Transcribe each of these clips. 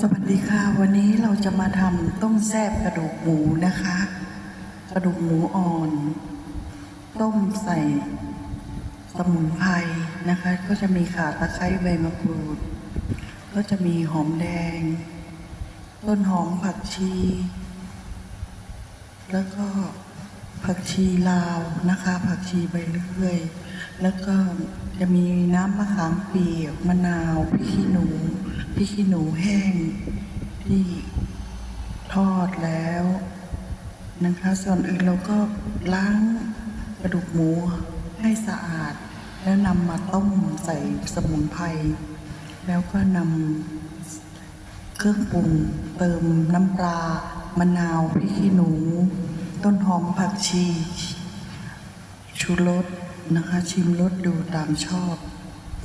สวัสดีค่ะ วันนี้เราจะมาทำต้มแซ่บกระดูกหมูนะคะ กระดูกหมูอ่อน ต้มใส่ สมุนไพรนะคะ ก็จะมีข่าตะไคร้ใบมะกรูด ก็จะมีหอมแดง ต้นหอมผักชี แล้วก็ผักชีลาวนะคะ ผักชีใบเลื่อย แล้วก็จะมีน้ำมะขามเปียกมะนาวพริกขี้หนูพริกขี้หนูแห้งที่ทอดแล้วนะคะ ส่วนอื่นเราก็ล้างกระดูกหมูให้สะอาด แล้วนำมาต้มใส่สมุนไพรแล้วก็นำเครื่องปรุงเติมน้ำปลามะนาวพริกขี้หนู ต้นหอมผักชี ชูรสนะคะ ชิมรสดูตามชอบ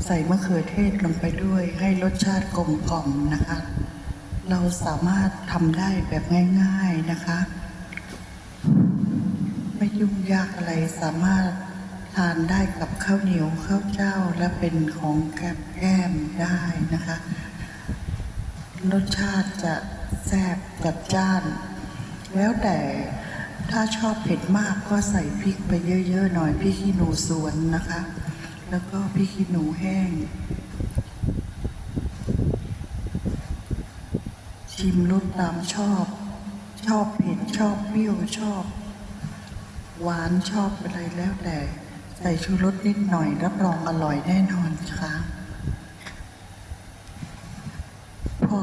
ใส่มะเขือเทศลงไปด้วยให้รสชาติกลมกล่อมนะคะ เราสามารถทำได้แบบง่าย ๆนะคะ ไม่ยุ่งยากอะไรสามารถทานได้กับข้าวเหนียวข้าวเจ้าและเป็นของแกบแก้มได้นะคะ รสชาติจะแซ่บจัดจ้าน แล้วแต่ ถ้าชอบเผ็ดมากก็ใส่พริกไปเยอะๆหน่อยพริกขี้หนูสวนนะคะ แล้วก็พริกขี้หนูแห้ง ชิมรสตามชอบ ชอบเผ็ดชอบเปรี้ยวชอบ หวานชอบอะไรแล้วแต่ ใส่ชูรสนิดหน่อยรับรองอร่อยแน่นอนค่ะพอ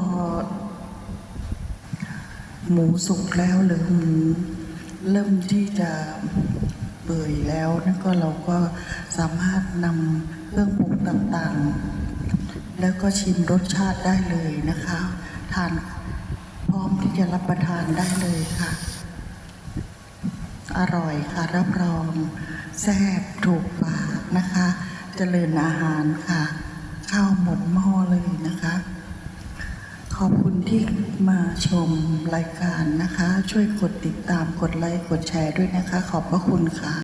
หมูสุกแล้วหรือหมู เริ่มที่จะเปื่อยแล้วนั่นก็เราก็สามารถนำเครื่องปรุงต่างๆ แล้วก็ชิมรสชาติได้เลยนะคะ ทานพร้อมที่จะรับประทานได้เลยค่ะ อร่อยค่ะรับรองแซ่บถูกปากนะคะ เจริญอาหารค่ะ ข้าวหมดหม้อเลยนะคะ ขอบคุณที่มาชมรายการนะคะ ช่วยกดติดตามกดไลค์กดแชร์ด้วยนะคะ ขอบพระคุณค่ะ